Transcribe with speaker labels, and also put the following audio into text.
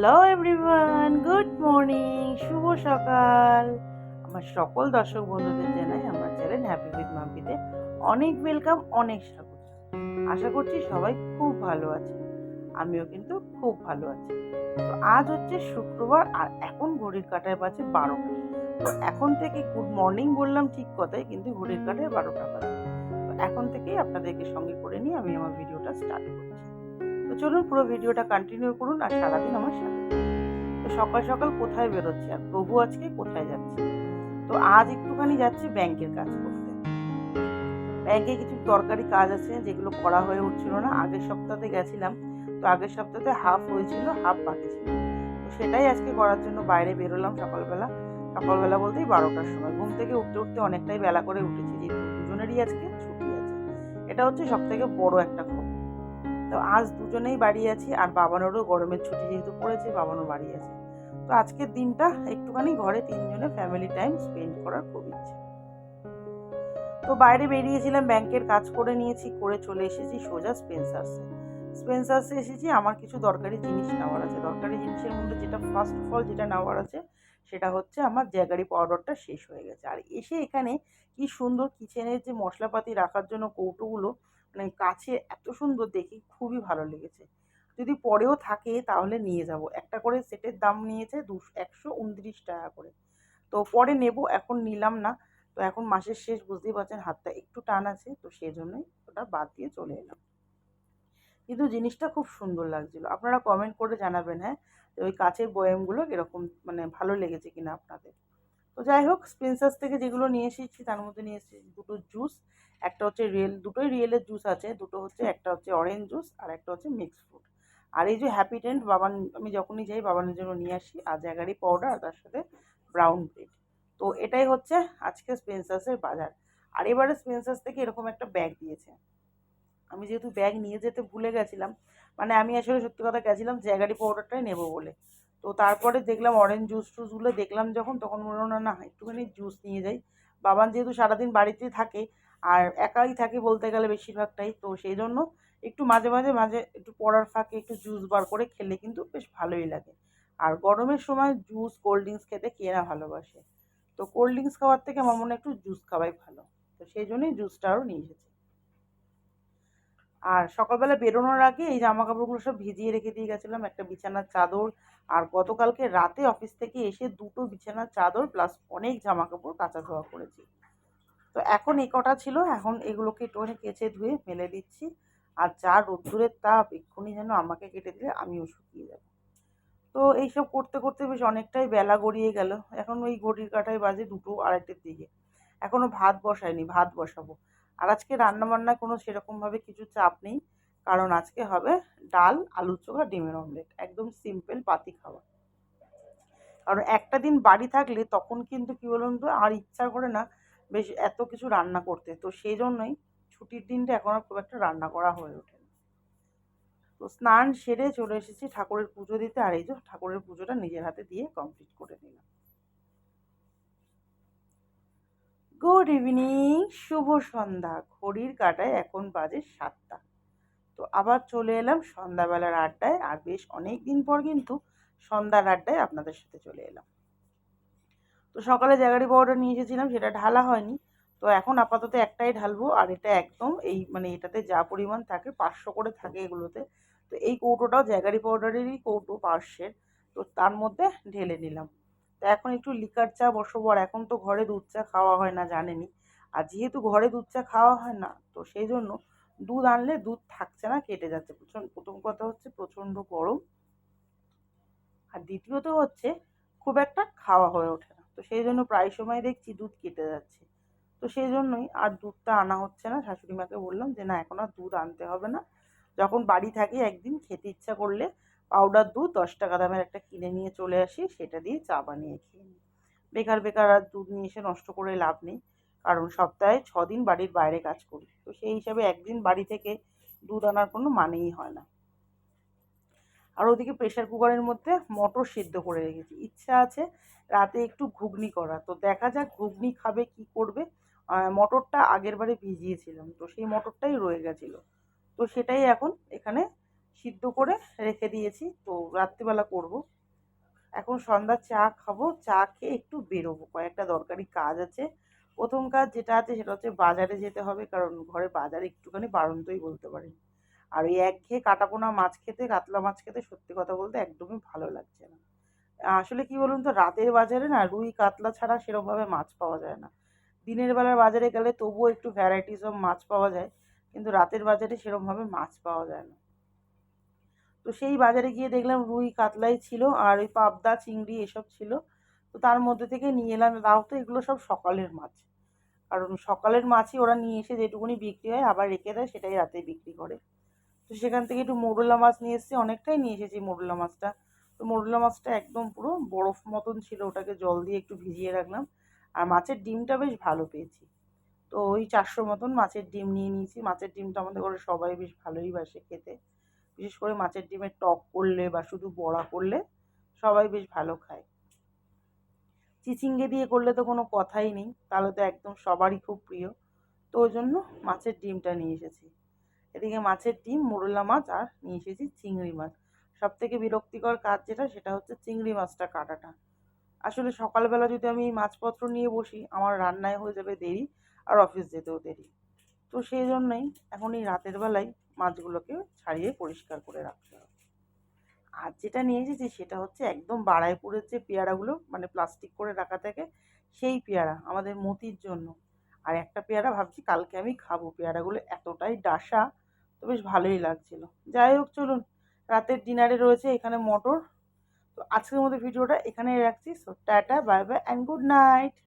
Speaker 1: Hello everyone good morning শুভ সকাল। আমার সকল দর্শক বন্ধুদের জানাই, আমার চ্যানেল হ্যাপি উইথ মাম্পিতে অনেক ওয়েলকাম অনেক স্বাগত। আশা করছি সবাই খুব ভালো আছে, আমিও কিন্তু খুব ভালো আছি। তো আজ হচ্ছে শুক্রবার আর এখন ঘড়ির কাটায় বাজে বারোটা। তো এখন থেকে গুড মর্নিং বললাম ঠিক কথাই, কিন্তু ঘড়ির কাটায় বারোটা বাজে। তো এখন থেকেই আপনাদেরকে সঙ্গে করে নিয়ে আমি আমার ভিডিওটা স্টার্ট করছি। চলুন পুরো ভিডিওটা কন্টিনিউ করুন আর সারাদিন আমার সাথে তো সকাল সকাল কোথায় বেরোচ্ছে আর প্রভু আজকে কোথায় যাচ্ছে? তো আজ একটুখানি যাচ্ছি ব্যাংকের কাজ করতে। ব্যাংকে কিছু দরকারি কাজ আছে যেগুলো করা হয়ে উঠছিল না। আগের সপ্তাহে গেছিলাম, তো আগের সপ্তাহে হাফ হয়েছিল হাফ বাকি ছিল। তো সেটাই আজকে করার জন্য বাইরে বেরোলাম সকালবেলা। সকালবেলা বলতেই বারোটার সময়। ঘুম থেকে উঠতে উঠতে অনেকটাই বেলা করে উঠেছি, যেহেতু দুজনেরই আজকে ছুটি আছে। এটা হচ্ছে সব থেকে বড় একটা খবর। তো আজ দুজনেই বাড়ি আছি আর বাবানোরও গরমের ছুটি যেহেতু পড়েছে বাবানও বাড়ি আছে। তো আজকের দিনটা একটুখানি ঘরে তিনজনে ফ্যামিলি টাইম স্পেন্ড করার খুব ইচ্ছে। তো বাইরে বেরিয়েছিলাম, ব্যাংকের কাজ করে নিয়েছি, করে চলে এসেছি সোজা স্পেন্সার্সে স্পেন্সার্সে এসেছি, আমার কিছু দরকারি জিনিস নেওয়ার আছে। দরকারি জিনিসের মধ্যে যেটা ফার্স্ট অফ অল যেটা নেওয়ার আছে, সেটা হচ্ছে আমার জ্যাগারি পাউডারটা শেষ হয়ে গেছে। আর এসে এখানে কি সুন্দর কিচেনের যে মশলাপাতি রাখার জন্য কৌটোগুলো মানে কাছে এত সুন্দর দেখি খুবই ভালো লেগেছে। যদি পরেও থাকে তাহলে নিয়ে যাব। একটা করে সেটের দাম নিয়েছে দুশো, একশো উনত্রিশ টাকা করে। তো পরে নেব, এখন নিলাম না। তো এখন মাসের শেষ, বুঝতেই পারছেন হাতটা একটু টান আছে, তো সেই জন্যই ওটা বাদ দিয়ে চলে এলাম। কিন্তু জিনিসটা খুব সুন্দর লাগছিল। আপনারা কমেন্ট করে জানাবেন হ্যাঁ যে ওই কাচের বয়ামগুলো এরকম মানে ভালো লেগেছে কিনা আপনাদের। তো যাই হোক স্পেন্সার্স থেকে যেগুলো নিয়ে এসেছি, তার মধ্যে নিয়ে এসেছি দুটো জুস একটা হচ্ছে রিয়েল দুটোই রিয়েলের জুস আছে, দুটো হচ্ছে, একটা হচ্ছে অরেঞ্জ জুস আর একটা হচ্ছে মিক্সড ফ্রুট আর এই যে হ্যাপি টেন্ট বাবান, আমি যখনই যাই বাবানের জন্য নিয়ে আসি আর জ্যাগারি পাউডার আর তার সাথে ব্রাউন ব্রেড তো এটাই হচ্ছে আজকে স্পেন্সার্সের বাজার। আর এবারে স্পেন্সার্স থেকে এরকম একটা ব্যাগ দিয়েছে। আমি যেহেতু ব্যাগ নিয়ে যেতে ভুলে গেছিলাম মানে আমি আসলে সত্যি কথা গেছিলাম জ্যাগারি পাউডারটাই নেব বলে। তো তারপরে দেখলাম অরেঞ্জ জুস টুসগুলো দেখলাম যখন, তখন মনে হলো না একটুখানি জুস নিয়ে যাই। বাবান যেহেতু সারাদিন বাড়িতে থাকে আর একাই থাকে বলতে গেলে বেশিরভাগটাই, তো সেই জন্য একটু মাঝে মাঝে মাঝে একটু পড়ার ফাঁকে একটু জুস বার করে খেলে কিন্তু বেশ ভালোই লাগে। আর গরমের সময় জুস কোল্ড ড্রিঙ্কস খেতে কে না ভালোবাসে। তো কোল্ড ড্রিঙ্কস খাওয়ার থেকে আমার মনে হয় একটু জুস খাওয়াই ভালো। তো সেই জন্যই জুসটা আরও নিয়ে এসেছি। আর সকালবেলা বেরোনোর আগে এই জামা কাপড়গুলো সব ভিজিয়ে রেখে দিয়ে গেছিলাম একটা বিছানার চাদর। আর গতকালকে রাতে অফিস থেকে এসে দুটো বিছানার চাদর প্লাস অনেক জামা কাপড় কাঁচা ধোয়া করেছি। তো এখন এই কটা ছিল, এখন এগুলোকে একটুখানি কেচে ধুয়ে মেলে দিচ্ছি। আর যা রোদ্দুরের তাপ, এক্ষুনি যেন আমাকে কেটে দিলে আমিও শুকিয়ে যাব। তো এইসব করতে করতে বেশ অনেকটাই বেলা গড়িয়ে গেল। এখন ওই ঘড়ির কাটায় বাজে দুটো আড়াইটের দিকে। এখনও ভাত বসাইনি, ভাত বসাবো। আর আজকে রান্নাবান্নায় কোনো সেরকমভাবে কিছু চাপ নেই, কারণ আজকে হবে ডাল আলু চোখা, ডিমের অমলেট। একদম সিম্পল পাতি খাওয়া। কারণ একটা দিন বাড়ি থাকলে তখন কিন্তু কী বলুন তো, আর ইচ্ছা করে না বেশ এত কিছু রান্না করতে। তো সেই জন্যই ছুটির দিনটা এখন আর খুব একটা রান্না করা হয়ে ওঠে তো স্নান সেরে চলে এসেছি ঠাকুরের পুজো দিতে, আর এই যে ঠাকুরের পুজোটা নিজের হাতে দিয়ে কমপ্লিট করে নিলাম। গুড ইভিনিং শুভ সন্ধ্যা। ঘড়ির কাটায় এখন বাজে সাতটা। তো আবার চলে এলাম সন্ধ্যাবেলার আড্ডায়, আর বেশ অনেক দিন পর কিন্তু সন্ধ্যার আড্ডায় আপনাদের সাথে চলে এলাম। তো সকালে জাগারি পাউডার নিয়ে এসেছিলাম, সেটা ঢালা হয়নি। তো এখন আপাতত একটাই ঢালবো, আর এটা একদম এই মানে এটাতে যা পরিমাণ থাকে, পাঁচশো করে থাকে এগুলোতে। তো এই কৌটোটাও জাগারি পাউডারেরই কৌটো পার্শ্বের, তো তার মধ্যে ঢেলে নিলাম। তো এখন একটু লিকার চা বসবো। আর এখন তো ঘরে দুধ চা খাওয়া হয় না, জানেনই। আর যেহেতু ঘরে দুধ চা খাওয়া হয় না, তো সেই জন্য দুধ আনলে দুধ থাকছে না, কেটে যাচ্ছে। প্রচণ্ড প্রথম কথা হচ্ছে প্রচণ্ড গরম। আর দ্বিতীয়ত হচ্ছে খুব একটা খাওয়া হয়ে ওঠে না। তো সেই জন্য প্রায় সময় দেখছি দুধ কেটে যাচ্ছে। তো সেই জন্যই আর দুধটা আনা হচ্ছে না। শাশুড়ি মাকে বললাম যে, না, এখন আর দুধ আনতে হবে না। যখন বাড়ি থাকি একদিন, খেতে ইচ্ছা করলে পাউডার দুধ, দশ টাকা দামের একটা কিনে নিয়ে চলে আসি, সেটা দিয়ে চা বানিয়ে খেয়ে নিই। বেকার বেকার আর দুধ নিয়ে এসে নষ্ট করে লাভ নেই, কারণ সপ্তাহে ছ দিন বাড়ির বাইরে কাজ করি। তো সেই হিসাবে একদিন বাড়ি থেকে দুধ আনার কোনো মানেই হয় না। আর ওদিকে প্রেশার কুকারের মধ্যে মটর সিদ্ধ করে রেখেছি। ইচ্ছা আছে রাতে একটু ঘুগনি করা তো দেখা যাক ঘুগনি খাবে, কি করবে। মটরটা আগের বারে ভিজিয়েছিলাম, তো সেই মটরটাই রয়ে গেছিল। তো সেটাই এখন এখানে সিদ্ধ করে রেখে দিয়েছি। তো রাত্রিবেলা করব। এখন সন্ধ্যার চা খাব। চা খেয়ে একটু বেরোবো। কয়েকটা দরকারি কাজ আছে। প্রথম কাজ যেটা আছে সেটা হচ্ছে বাজারে যেতে হবে, কারণ ঘরে বাজারে একটুখানি বাড়ন্তই বলতে পারি আর ওই এক একঘেয়ে কাটাপোনা মাছ খেতে, কাতলা মাছ খেতে, সত্যি কথা বলতে একদমই ভালো লাগছে না। আসলে কি বলুন তো, রাতের বাজারে না রুই, কাতলা ছাড়া সেরকমভাবে মাছ পাওয়া যায় না। দিনের বেলার বাজারে গেলে তবুও একটু ভ্যারাইটিস অফ মাছ পাওয়া যায়, কিন্তু রাতের বাজারে সেরকমভাবে মাছ পাওয়া যায় না। তো সেই বাজারে গিয়ে দেখলাম রুই কাতলাই ছিল আর ওই পাবদা, চিংড়ি এসব ছিল। তো তার মধ্যে থেকে নিয়ে এলাম। তাও তো এগুলো সব সকালের মাছ। কারণ সকালের মাছই ওরা নিয়ে এসে যেটুকুনি বিক্রি হয় আবার রেখে দেয়, সেটাই রাতে বিক্রি করে। তো সেখান থেকে একটু মোরলা মাছ নিয়ে এসেছি, অনেকটাই নিয়ে এসেছি মোরলা মাছটা। তো মোরলা মাছটা একদম পুরো বরফ মতন ছিল, ওটাকে জল দিয়ে একটু ভিজিয়ে রাখলাম। আর মাছের ডিমটা বেশ ভালো পেয়েছি। তো ওই চারশো মতন মাছের ডিম নিয়ে নিয়েছি। মাছের ডিমটা আমাদের ঘরে সবাই বেশ ভালোই বাসে খেতে। বিশেষ করে মাছের ডিমের টক করলে বা শুধু বড়া করলে সবাই বেশ ভালো খায়। চিচিঙ্গে দিয়ে করলে তো কোনো কথাই নেই, তাহলে তো একদম সবারই খুব প্রিয়। তো ওই জন্য মাছের ডিমটা নিয়ে এসেছি। এদিকে মাছের ডিম, মোরলা মাছ আর নিয়ে এসেছি চিংড়ি মাছ। সব থেকে বিরক্তিকর কাজ যেটা, সেটা হচ্ছে চিংড়ি মাছটা কাটাটা। আসলে সকালবেলা যদি আমি মাছপত্র নিয়ে বসি, আমার রান্নায় হয়ে যাবে দেরি আর অফিস যেতেও দেরি। তো সেই জন্যই এখন এই রাতের বেলায় মাছগুলোকে ছাড়িয়ে পরিষ্কার করে রাখতে হবে। আর যেটা নিয়ে এসেছি সেটা হচ্ছে একদম বাড়াইপুরের যে পেয়ারাগুলো মানে প্লাস্টিক করে রাখা থাকে, সেই পেয়ারা আমাদের মতির জন্য। আর একটা পেয়ারা ভাবছি কালকে আমি খাব। পেয়ারাগুলো এতটাই ডাসা, তো বেশ ভালোই লাগছিল। যাই হোক, চলুন। রাতের ডিনারে রয়েছে এখানে মটর। তো আজকের মতো ভিডিওটা এখানেই রাখছি। So tata bye bye and good night